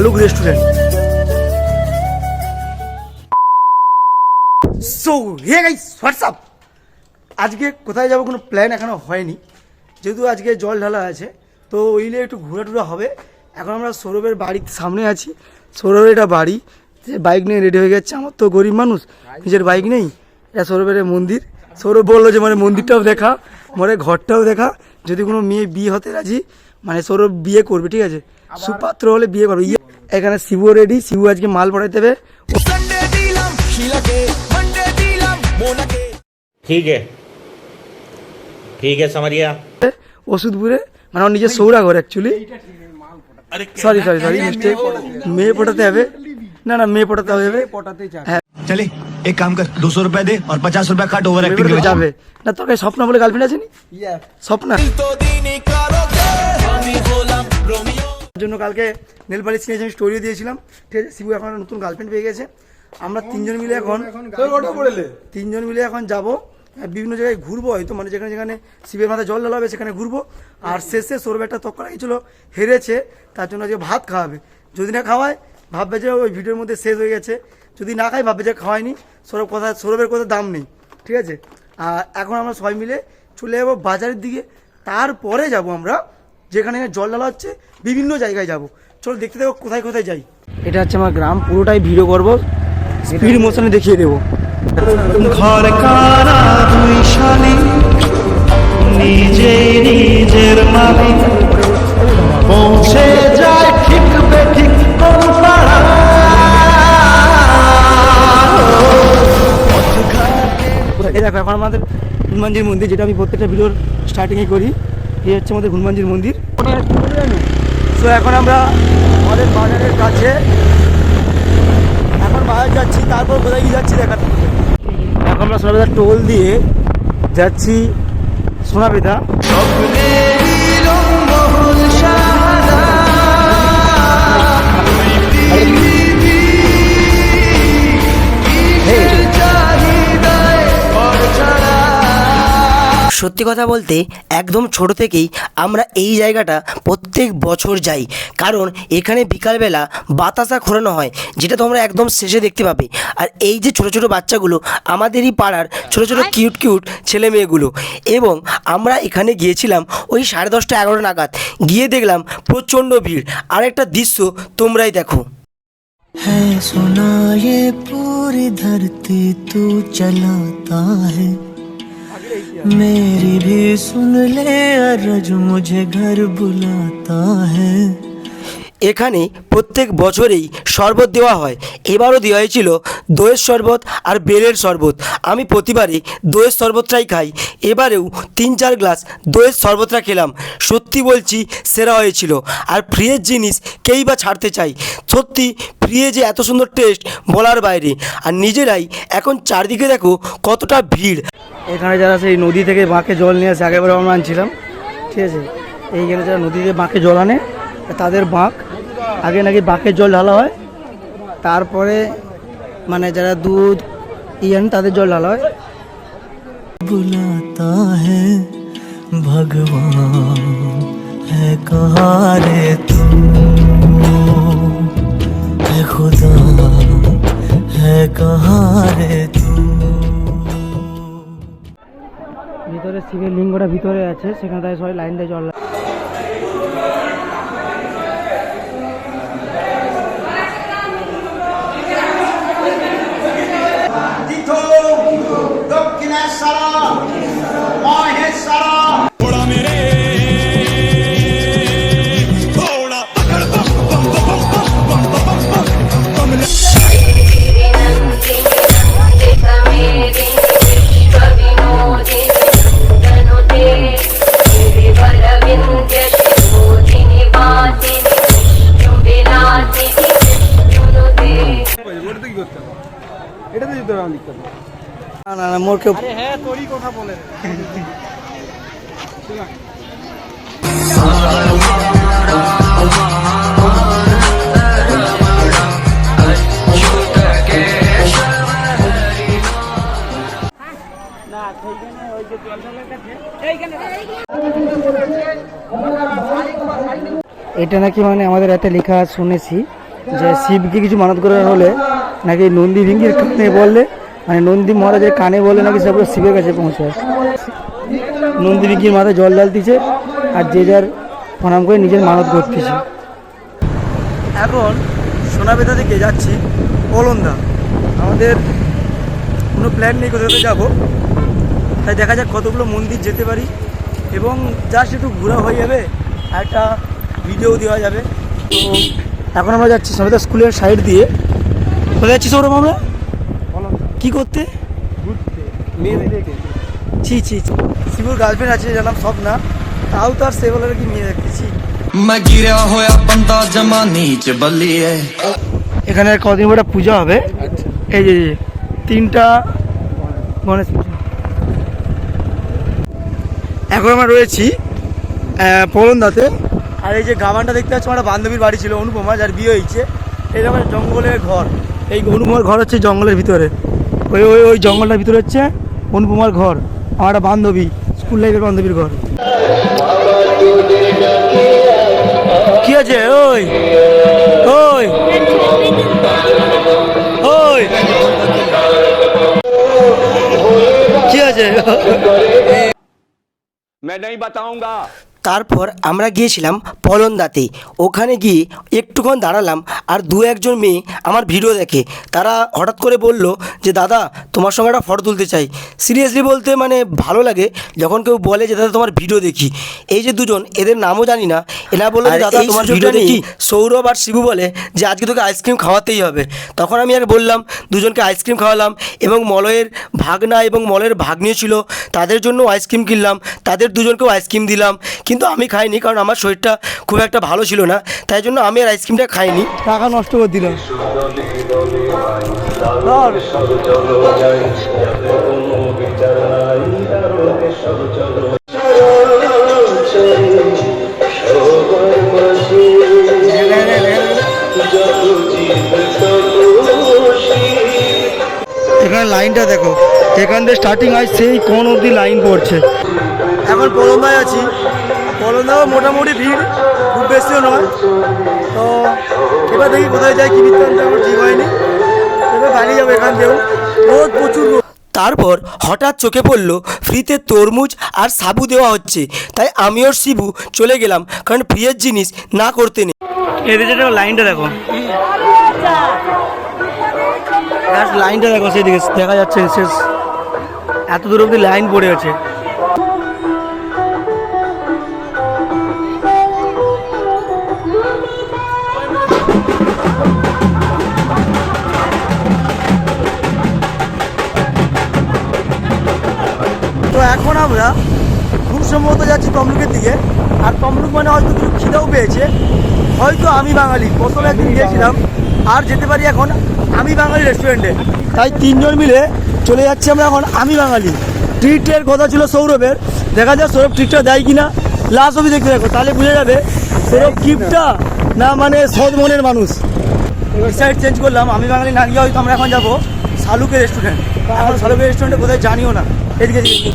Shaluk restaurant so hey guys what's up আজকে কোথায় যাব কোনো প্ল্যান এখনও হয়নি। যেহেতু আজকে জল ঢালা আছে, তো ওইলে একটু ঘোরা টুরা হবে। এখন আমরা সৌরভের বাড়ির সামনে আছি। সৌরভের এটা বাড়ি, যে বাইক নিয়ে রেডি হয়ে গেছে। আমার তো গরিব মানুষ, নিজের বাইক নেই। এটা সৌরভের মন্দির। সৌরভ বলল যে মানে মন্দিরটাও দেখা মানে ঘরটাও দেখা। যদি কোনো মেয়ে বিয়ে হতে রাজি মানে সৌরভ বিয়ে করবে, ঠিক আছে? সুপাত্র হলে বিয়ে করবে। ইয়ে, এখানে শিবু রেডি শিবু আজকে মাল পড়াইতে হবে ওষুধপুরে মানে ওর নিজের সৌরা ঘর actually sorry sorry sorry mistake মেয়ে পটাতে হবে। না না মেয়ে পটাতে হবে। হ্যাঁ। চলে এক কাম কর দুশো রুপিয়া দে আর পচাশ রুপিয়া কাট ওভার অ্যাক্টিং করে যাবে। না তোকে স্বপ্ন বলে গার্লফ্রেন্ড আছে নি? স্বপ্ন? জন্য কালকে নেল পালিশ কিনেছি আমি স্টোরিও দিয়েছিলাম। ঠিক আছে শিবু এখন নতুন গার্লফ্রেন্ড পেয়ে গেছে। আমরা তিনজন মিলে এখন তিনজন মিলে এখন যাব। বিভিন্ন জায়গায় ঘুরবো হয়তো মানে যেখানে যেখানে শিবের মাথায় জল ঢালা হবে সেখানে ঘুরবো। আর শেষে সৌরভ একটা তক্কর গেছিল হেরেছে তার জন্য আজকে ভাত খাওয়াবে। যদি না খাওয়ায় ভাববে যে ওই ভিডিওর মধ্যে শেষ হয়ে গেছে। যদি না খায় ভাববে যে খাওয়ায়নি। সৌরভ কথা সৌরভের কথা দাম নেই ঠিক আছে? আর এখন আমরা সবাই মিলে চলে যাব বাজারের দিকে। তারপরে যাব আমরা যেখানে জল ঢালা হচ্ছে বিভিন্ন জায়গায় যাব। চলো দেখতে দেখো কোথায় কোথায় যাই। এটা হচ্ছে আমার গ্রাম পুরোটাই ভিডিও করব। স্পিড মোশনে দেখিয়ে দেবো। ঘর কারা দুই শালি নিজে নিজের মালিক। পৌঁছে যায় ঠিক বেঠিক কোন পাড়া এই দেখো এখন আমাদের হনুমানজির মন্দির যেটা আমি প্রত্যেকটা ভিডিওর স্টার্টিংয়ে করি। এই হচ্ছে আমাদের হনুমানজির মন্দির। সো এখন আমরা আমাদের বাজারের কাছে এখন বাজার যাচ্ছি, তারপর কোথায় গিয়ে যাচ্ছি দেখা এখন আমরা সোনাবেদা টোল দিয়ে যাচ্ছি সোনাবেদা। সত্যি কথা বলতে একদম ছোট থেকেই আমরা এই জায়গাটা প্রত্যেক বছর যাই কারণ এখানে বিকালবেলা বাতাসা ঘোরানো হয় যেটা তোমরা একদম শেষে দেখতে পাবে আর এই যে ছোট ছোট বাচ্চাগুলো আমাদেরই পাড়ার ছোট ছোট কিউট কিউট ছেলে মেয়েগুলো এবং আমরা এখানে গিয়েছিলাম ওই সাড়ে দশটা এগারো নাগাদ গিয়ে দেখলাম প্রচণ্ড ভিড় আর একটা দৃশ্য তোমরাই দেখো है सुना ये पूरी धरती तू चलाता है मेरी भी सुन ले अरज मुझे घर बुलाता है। এখানে প্রত্যেক বছরেই শরবত দেওয়া হয়। এবারও দেওয়া হয়েছিল দইয়ের শরবত আর বেলের শরবত। আমি প্রতিবারই দইয়ের শরবতটাই খাই। এবারেও তিন চার গ্লাস দইয়ের শরবতটা খেলাম। সত্যি বলছি, সেরা হয়েছিল। আর ফ্রিয়ের জিনিস কেই বা ছাড়তে চাই? সত্যি ফ্রিয়ে যে এত সুন্দর টেস্ট বলার বাইরে। আর নিজেরাই এখন চারদিকে দেখো কতটা ভিড়। এখানে যারা সেই নদী থেকে বাঁকে জল নিয়ে আসে আগেবার আমরা আনছিলাম, ঠিক আছে? এইখানে যারা নদীতে বাঁকে জল আনে, তাদের বাঁক আগে নাকি বাঁকের জল ঢালা হয় তারপরে মানে যারা দুধ ইয়ে আনে তাদের জল ঢালা হয় बुलाता है भगवान है कहाँ रे तू है खुदा है कहाँ रे तू ভিতরে শিবের লিঙ্গটা ভিতরে আছে সেখানে তাই সবাই লাইন দিয়ে জল না না না মোর কেউ এটা নাকি মানে আমাদের এতে লেখা শুনেছি যে শিবকে কিছু মানত করার হলে নাকি নন্দী ভিঙ্গির বললে মানে নন্দী মহারাজের কানে বলে নাকি সেগুলো শিবের কাছে পৌঁছায় নন্দী ভিঙ্গির মাথায় জল ঢালতেছে আর যে যার প্রণাম করে নিজের মানত করতেছে। এখন সোনাবেদা থেকে যাচ্ছি অলন্দা আমাদের কোনো প্ল্যান নেই কোথাও যাব। তাই দেখা যাক কতগুলো মন্দির যেতে পারি এবং জাস্ট একটু ঘোরা হয়ে যাবে আর একটা ভিডিও দেওয়া যাবে। তো এখন আমরা যাচ্ছি সবাই স্কুলের সাইড দিয়ে। কোথায় যাচ্ছি সৌরভ আমরা? কি করতে? ছি ছি ছি। শিবুর গার্লফ্রেন্ড আছে জানাম সব না তাও তার সে বলার কি মেয়ে দেখতেছি এখানে কদিন পরে পূজা হবে। এই যে তিনটা গণেশ পুজো। এখন আমরা রয়েছি পরন্দাতে। আর এই যে গাবানটা দেখতে পাচ্ছি আমার বান্ধবীর বাড়ি ছিল অনুপমা যার বিয়ে হয়েছে। এটা আমার জঙ্গলের ঘর। এই অনুপমার ঘর হচ্ছে জঙ্গলের ভিতরে। ওই ওই ওই জঙ্গলটার ভিতরে হচ্ছে অনুপমার ঘর। আমার বান্ধবী স্কুল লাইফের বান্ধবীর ঘর। কি আছে? ওই ওই ওই। কি আছে? তারপর আমরা গিয়েছিলাম পলন্দাতে। ওখানে গিয়ে একটুক্ষণ দাঁড়ালাম আর দু একজন মেয়ে আমার ভিডিও দেখে। তারা হঠাৎ করে বলল যে দাদা তোমার সঙ্গে একটা ফটো তুলতে চাই। সিরিয়াসলি বলতে মানে ভালো লাগে যখন কেউ বলে যে দাদা তোমার ভিডিও দেখি। এই যে দুজন এদের নামও জানি না। এরা বলল দাদা তোমার ভিডিও দেখি? সৌরভ আর শিবু বলে যে আজকে তোকে আইসক্রিম খাওয়াতেই হবে। তখন আমি আর বললাম দুজনকে আইসক্রিম খাওয়ালাম এবং মলয়ের ভাগনা এবং মলয়ের ভাগ্নি ছিল তাদের জন্য আইসক্রিম কিনলাম তাদের দুজনকেও আইসক্রিম দিলাম। কিন্তু আমি খাইনি কারণ আমার শরীরটা খুব একটা ভালো ছিল না। তাই জন্য আমি আর আইসক্রিমটা খাইনি। টাকা নষ্ট করে দিল এখানে লাইনটা দেখো। এখান থেকে স্টার্টিং হয় সেই কোন অবধি লাইন পড়ছে। এখন পলন্দায় আছি। পলন্দাও মোটামুটি ভিড় খুব বেশিও নয়। তো এবার দেখি কোথায় যাই কি বৃত্তান্ত আমার ঠিক হয়নি। এবার বাড়ি যাব এখান থেকেও রোদ প্রচুর রোদ। তারপর হঠাৎ চোখে পড়ল ফ্রিতে তরমুজ আর সাবু দেওয়া হচ্ছে। তাই আমি ওর শিবু চলে গেলাম কারণ ফ্রিয়ের জিনিস না করতে নেই। লাইনটা দেখো। লাইনটা দেখো সেদিকে দেখা যাচ্ছে শেষ। এত দূর অব্দি লাইন পড়ে আছে। সম্ভবত যাচ্ছি তমলুকের দিকে। আর তমলুক মানে হয়তো কিছু খিদেও পেয়েছে। হয়তো আমি বাঙালি। প্রথমে একদিন গিয়েছিলাম। আর যেতে পারি এখন আমি বাঙালি রেস্টুরেন্টে তাই তিনজন মিলে চলে যাচ্ছি আমরা এখন আমি বাঙালি। ট্রিটের কথা ছিল সৌরভের। দেখা যাক সৌরভ ট্রিটটা দেয় কিনা। লাস্ট অবধি দেখতে দেখো তাহলে বুঝে যাবে সৌরভ কিপটা না মানে সৎ মনের মানুষ। সাইড চেঞ্জ করলাম আমি বাঙালি না গিয়ে হয়তো আমরা এখন যাব শালুকের রেস্টুরেন্ট এখন শালুকের রেস্টুরেন্টে কোথায় জানিও না। এদিকে এদিকে,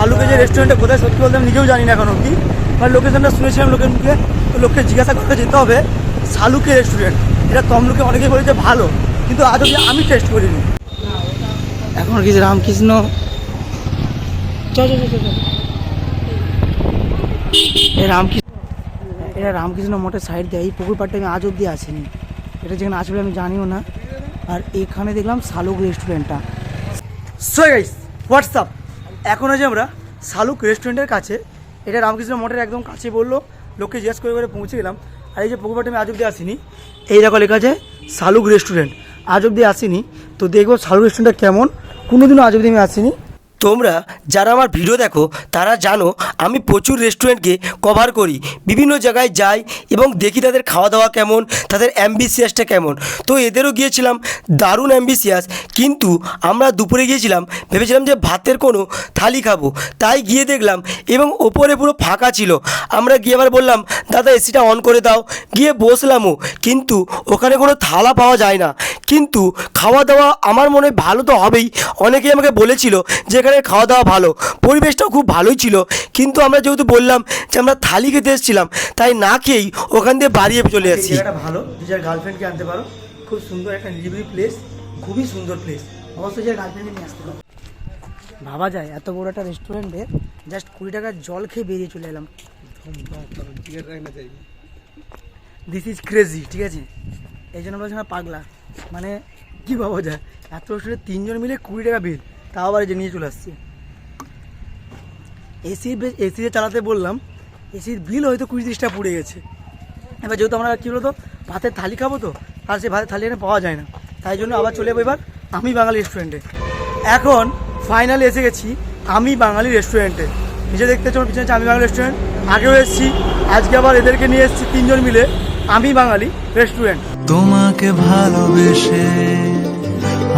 শালুকে যে রেস্টুরেন্টে কোথায় সত্যি বলতে আমি নিজেও জানি না এখন অবধি। মানে লোকেশনটা শুনেছিলাম লোকের মুখে তো লোককে জিজ্ঞাসা করতে যেতে হবে শালুকে রেস্টুরেন্ট এটা তমলুকে অনেকে বলেছে ভালো কিন্তু আজ অবধি আমি টেস্ট করিনি। এখন কি রামকৃষ্ণ? রামকৃষ্ণ এটা রামকৃষ্ণ মঠের সাইড দেয় এই পুকুর পাড়টা আমি আজ অবধি আসিনি। এটা যেখানে আসবে আমি জানিও না। আর এখানে দেখলাম শালুক রেস্টুরেন্টটা সো গাইস হোয়াটসঅ্যাপ এখন আছি আমরা শালুক রেস্টুরেন্টের কাছে, এটা রামকৃষ্ণ মঠের একদম কাছে বলল, লোককে জিজ্ঞেস করে করে পৌঁছে গেলাম। আর এই যে পুকুরপাটে আমি আজ অব্দি আসিনি, এই দেখো লেখা আছে, শালুক রেস্টুরেন্ট আজ অব্দি আসিনি, তো দেখব শালুক রেস্টুরেন্টটা কেমন। কোনো দিনও আজ অব্দি আমি আসিনি। তোমরা যারা আমার ভিডিও দেখো, তারা জানো আমি প্রচুর রেস্টুরেন্টকে কভার করি। বিভিন্ন জায়গায় যাই এবং দেখি তাদের খাওয়া দাওয়া কেমন, তাদের অ্যাম্বিসিয়াসটা কেমন। তো এদেরও গিয়েছিলাম, দারুণ অ্যাম্বিসিয়াস কিন্তু আমরা দুপুরে গিয়েছিলাম, ভেবেছিলাম যে ভাতের কোনো থালি খাব। তাই গিয়ে দেখলাম এবং ওপরে পুরো ফাঁকা ছিল। আমরা গিয়ে আবার বললাম, দাদা, এসিটা অন করে দাও। গিয়ে বসলামও, কিন্তু ওখানে কোনো থালা পাওয়া যায় না। কিন্তু খাওয়া দাওয়া আমার মনে ভালো তো হবেই। অনেকেই আমাকে বলেছিল যে এখানে খাওয়া দাওয়া ভালো। পরিবেশটাও খুব ভালোই ছিল। কিন্তু আমরা যেহেতু বললাম যে আমরা থালি খেতে এসেছিলাম তাই না খেয়েই ওখান দিয়ে বাড়িয়ে চলে আসছি ভালো। নিজের গার্লফ্রেন্ডকে আনতে পারো। খুব সুন্দর একটা নিরিবিলি প্লেস খুবই সুন্দর প্লেস অবশ্যই যে গার্লফ্রেন্ডকে নিয়ে আসতে পারো। ভাবা যায় এত বড় একটা রেস্টুরেন্টে জাস্ট কুড়ি টাকার জল খেয়ে বেরিয়ে চলে এলাম। দিস ইজ ক্রেজি ঠিক আছে? এই জন্য বলছি না পাগলা। মানে কি ভাবা যায়? এত রেস্টুরেন্টে তিনজন মিলে কুড়ি টাকা বিল, তাও আবার যে নিয়ে চলে আসছে। এসি এসিতে চালাতে বললাম, এসির বিল হয়তো কুড়ি তিরিশ টাকা পড়ে গেছে। এবার যেহেতু আমরা কী বলতো, ভাতের থালি খাব তো আর সে ভাতের থালি এখানে পাওয়া যায় না। তাই জন্য আবার চলে যাব এবার আমি বাঙালি রেস্টুরেন্টে এখন ফাইনালি এসে গেছি আমি বাঙালি রেস্টুরেন্টে নিজে দেখতে চাও পিছনে আমি বাঙালি রেস্টুরেন্ট আগেও এসেছি, আজকে আবার এদেরকে নিয়ে এসেছি তিনজন মিলে আমি বাঙালি রেস্টুরেন্ট তোমাকে ভালোবেসে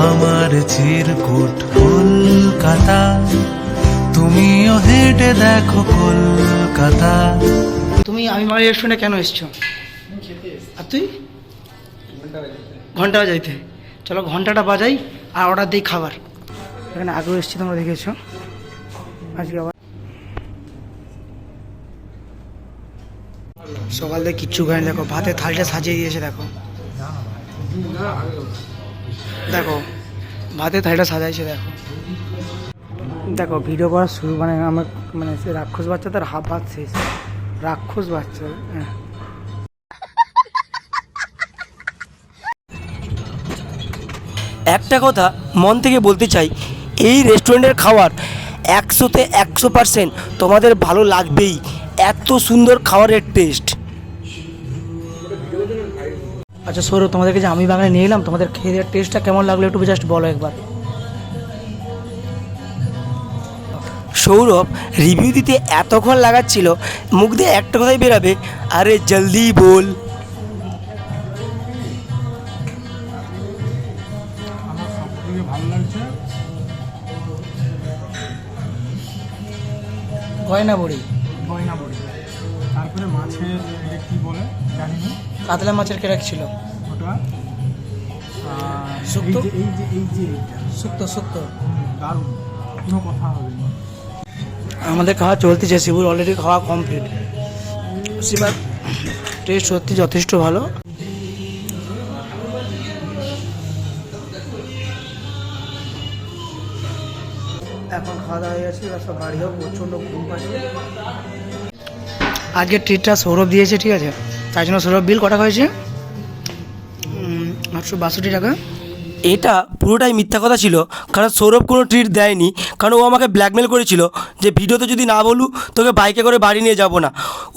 আমার চিরকুট কলকাতা তুমিও হেঁটে দেখো কলকাতা। তুমি আমি বাঙালি রেস্টুরেন্টে কেন এসছো? আর তুই? ঘণ্টা বাজাইতে। চলো ঘন্টাটা বাজাই আর অর্ডার দিই খাবার। এখানে আগেও এসছি, তোমরা দেখেছ। আজকে আবার সকাল থেকে কিচ্ছু খায়নি দেখো ভাতের থালটা সাজিয়ে দিয়েছে, দেখো। দেখো ভাতের থালটা সাজাইছে, দেখো। দেখো ভিডিও করা শুরু মানে আমার মানে সে রাক্ষস বাচ্চা তার হাফ ভাত শেষ রাক্ষস বাচ্চা হ্যাঁ। একটা কথা মন থেকে বলতে চাই, এই রেস্টুরেন্টের খাবার একশোতে একশো পার্সেন্ট তোমাদের ভালো লাগবেই। এত সুন্দর খাবারের টেস্ট আচ্ছা সৌরভ তোমাদেরকে যে আমি বাঙালি নিয়ে এলাম তোমাদের খেয়ে দেওয়ার টেস্টটা কেমন লাগল একটু জাস্ট বলো একবার। সৌরভ রিভিউ দিতে এতক্ষণ লাগাচ্ছিল মুখ দিয়ে একটা কথাই বেরাবে আরে জলদি বল। গয়না বড়ি। গয়না বড়ি। তারপরে মাছের এটা কি বলে জানি না। কাতলা মাছের কেরাক ছিল। ওটা? শুক্তো? এই যে এই যে এই যে এইটা শুক্তো শুক্তো। দারুণ। কোনো কথা হবে না। আমাদের খাওয়া চলতেছে শিবুর অলরেডি খাওয়া কমপ্লিট শিবার টেস্ট সত্যি যথেষ্ট ভালো। এখন খাওয়া দাওয়া হয়ে গেছে এবার সব বাড়ি হোক প্রচণ্ড ঘুম পাচ্ছে। আজকে ট্রিটটা সৌরভ দিয়েছে ঠিক আছে? তাই জন্য সৌরভ বিল কটা হয়েছে? আটশো বাষট্টি টাকা। এটা পুরোটাই মিথ্যা কথা ছিল কারণ সৌরভ কোনো ট্রিট দেয়নি কারণ ও আমাকে ব্ল্যাকমেল করেছিল যে ভিডিওতে যদি না বলু তোকে বাইকে করে বাড়ি নিয়ে যাব না।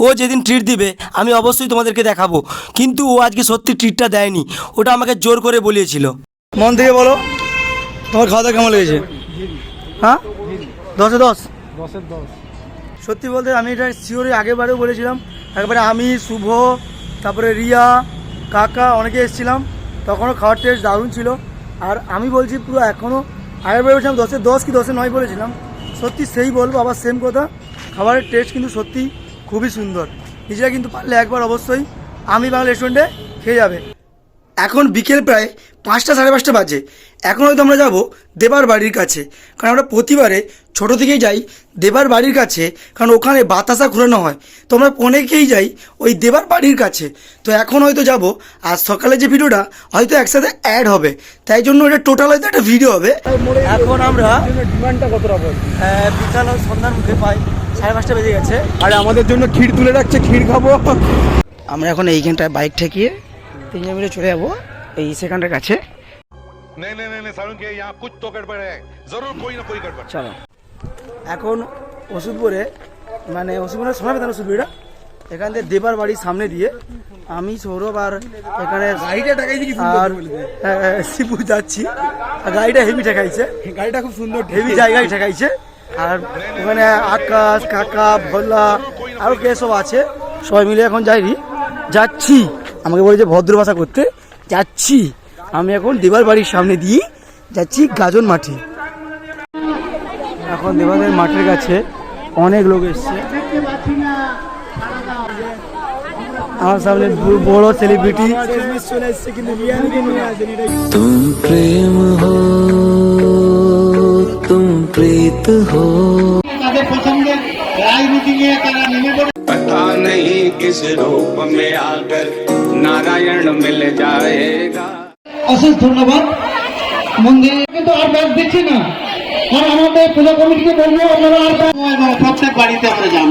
ও যেদিন ট্রিট দিবে আমি অবশ্যই তোমাদেরকে দেখাবো। কিন্তু ও আজকে সত্যি ট্রিটটা দেয়নি ওটা আমাকে জোর করে বলিয়েছিল। মন থেকে বলো তোমার খাওয়া দাওয়া কেমন লেগেছে? হ্যাঁ? দশে দশ? দশের দশ। সত্যি বলতে আমি এটা শিওরই আগেরবারেও বলেছিলাম একবারে আমি, শুভ, তারপরে রিয়া, কাকা, অনেকে এসেছিলাম। তখনও খাওয়ার টেস্ট দারুণ ছিল। আর আমি বলছি পুরো এখনও আগেরবার বলেছিলাম দশে দশ কি দশে নয় বলেছিলাম। সত্যি সেই বলব, আবার সেম কথা। খাবারের টেস্ট কিন্তু সত্যি খুবই সুন্দর। নিজেরা কিন্তু পারলে একবার অবশ্যই আমি বাংলা রেস্টুরেন্টে খেয়ে যাবে। এখন বিকেল প্রায়। পাঁচটা সাড়ে পাঁচটা বাজে। এখন হয়তো আমরা যাব দেবার বাড়ির কাছে। কারণ আমরা প্রতিবারে ছোট থেকেই যাই দেবার বাড়ির কাছে কারণ ওখানে বাতাসা ঘুরানো হয়। তো আমরা অনেকেই যাই ওই দেবার বাড়ির কাছে। তো এখন হয়তো যাব আর সকালে যে ভিডিওটা হয়তো একসাথে অ্যাড হবে। তাই জন্য এটা টোটাল হয়তো একটা ভিডিও হবে। এখন আমরা ডিমান্ডটা কত আহ, বিকাল সন্ধ্যার মুখে পাই সাড়ে পাঁচটা বেজে গেছে। আর আমাদের জন্য ক্ষীর তুলে রাখছে ক্ষীর খাব। আমরা এখন এইখানটায় বাইক ঠেকিয়ে তিনজন মিলে চলে যাব। এই সেখানটার কাছে। চলো। এখন ওষুধপুরে মানে ওষুধপুরে শোনাবে তার ওষুধপুরিটা এখান থেকে দেবার বাড়ির সামনে দিয়ে আমি সৌরভ আর এখানে আর শিবু যাচ্ছি। গাড়িটা হেভি ঠেকাইছে। গাড়িটা খুব সুন্দর হেভি জায়গায় ঠেকাইছে। আর ওখানে আকাশ কাকা ভোলা আরও কে সব আছে। সবাই মিলে এখন যাইনি। যাচ্ছি। আমাকে বলেছে ভদ্র ভাষা করতে। যাচ্ছি। আমি এখন দেবার বাড়ির সামনে দিয়ে যাচ্ছি গাজন মাঠে। এখন দেবাদের মাঠের কাছে অনেক লোক এসছে। আমার সামনে বড় সেলিব্রিটি তুম প্রেম তুম প্রীত রাজনীতি নিয়ে তারা নেমে हो पता नहीं किस रूप में आकर नारायण मिल जाएगा অশেষ ধন্যবাদ মন্দিরে কিন্তু আর ব্যাগ দিচ্ছি না আর আমাদের পূজা কমিটিকে বলবো আপনারা আর ব্যাগ এবং প্রত্যেক বাড়িতে আমরা যাব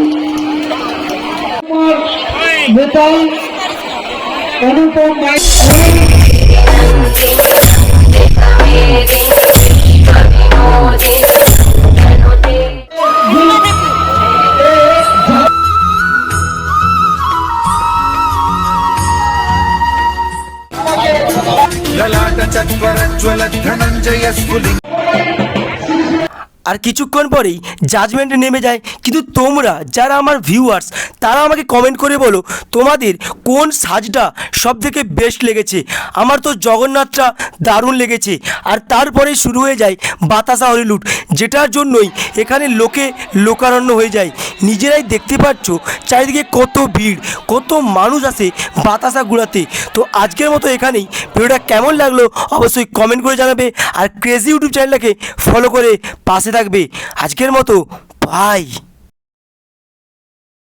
আমার নেতা অনুপম ভাই ललाट చక్రజ్వల ధనంజయ స్ఫులింగ. আর কিছুক্ষণ পরেই জাজমেন্টে নেমে যায়। কিন্তু তোমরা যারা আমার ভিউয়ার্স তারা আমাকে কমেন্ট করে বলো, তোমাদের কোন সাজটা সব থেকে বেস্ট লেগেছে? আমার তো জগন্নাথটা দারুণ লেগেছে। আর তারপরেই শুরু হয়ে যায় বাতাসা হরিলুট যেটার জন্যই এখানে লোকে লোকারণ্য হয়ে যায়। নিজেরাই দেখতে পাচ্ছ চারিদিকে কত ভিড়, কত মানুষ আসে বাতাসা ঘুরাতে। তো আজকের মতো এখানেই ভিডিওটা কেমন লাগল অবশ্যই কমেন্ট করে জানাবে। আর ক্রেজি ইউটিউব চ্যানেলটাকে ফলো করে পাশে থাকবে। আজকের মতো বাই